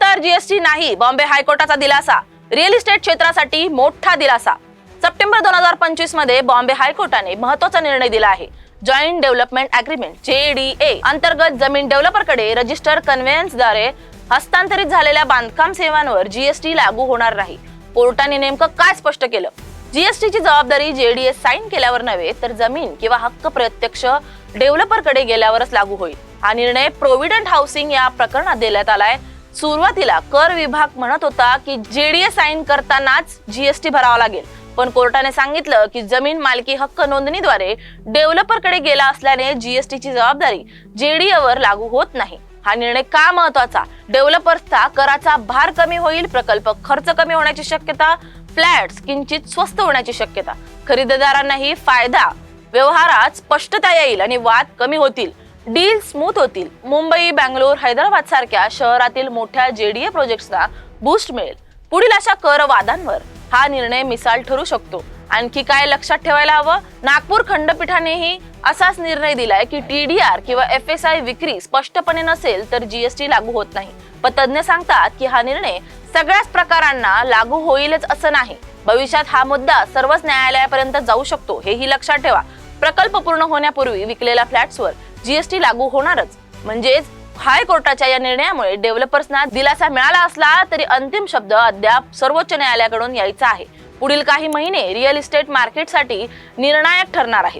नंतर जीएसटी नाही बॉम्बे हायकोर्टाचा दिलासा. रिअल इस्टेट क्षेत्रासाठी मोठा दिलासा. सप्टेंबर दोन हजार पंचवीसमध्ये बॉम्बे हायकोर्टाने महत्त्वाचा निर्णय दिला आहे. जॉईंट डेव्हलपमेंट अग्रीमेंट जेडीए अंतर्गत जमीन डेव्हलपरकडे रजिस्टर कन्व्हेन्सद्वारे हस्तांतरित झालेल्या बांधकाम सेवांवर जीएसटी लागू होणार नाही. कोर्टाने नेमकं काय स्पष्ट केलं? जीएसटीची जबाबदारी जेडीएस साईन केल्यावर नव्हे तर जमीन किंवा हक्क प्रत्यक्ष डेव्हलपरकडे गेल्यावरच लागू होईल. हा निर्णय प्रोव्हिडंट हाऊसिंग या प्रकरणात देण्यात आलाय. सुरुवातीला कर विभाग म्हणत होता की जेडीए साईन करतानाच जीएसटी भरावा लागेल. पण कोर्टाने सांगितलं की जमीन मालकी हक्क नोंदणीद्वारे डेव्हलपरकडे गेला असल्याने जीएसटीची जबाबदारी जेडीएवर लागू होत नाही. हा निर्णय का महत्त्वाचा? डेव्हलपर्सचा कराचा भार कमी होईल प्रकल्प खर्च कमी होण्याची शक्यता फ्लॅट्स किंचित स्वस्त होण्याची शक्यता. खरेदीदारांनाही फायदा व्यवहारात स्पष्टता येईल आणि वाद कमी होतील. डील स्मूथ होतील. मुंबई बँगलोर हैदराबाद सारख्या शहरातील मोठ्या जेडीए प्रोजेक्ट्सना बूस्ट मिळेल. पुढील अशा कर वादांवर हा निर्णय मिसाल ठरू शकतो. आणखी काय लक्षात ठेवायला हवं? नागपूर खंडपीठानेही असाच निर्णय दिलाय की टी डी आर किंवा एफ एस आय विक्री स्पष्टपणे नसेल तर जीएसटी लागू होत नाही. पण तज्ज्ञ सांगतात की हा निर्णय सगळ्याच प्रकारांना लागू होईलच असं नाही. भविष्यात हा मुद्दा सर्वच न्यायालयापर्यंत जाऊ शकतो हेही लक्षात ठेवा. प्रकल्प पूर्ण होण्यापूर्वी विकलेल्या फ्लॅट्सवर जीएसटी लागू होणारच. म्हणजेच हायकोर्टाच्या या निर्णयामुळे डेव्हलपर्सना दिलासा मिळाला असला तरी अंतिम शब्द अद्याप सर्वोच्च न्यायालयाकडून यायचा आहे. पुढील काही महिने रिअल इस्टेट मार्केटसाठी निर्णायक ठरणार आहेत.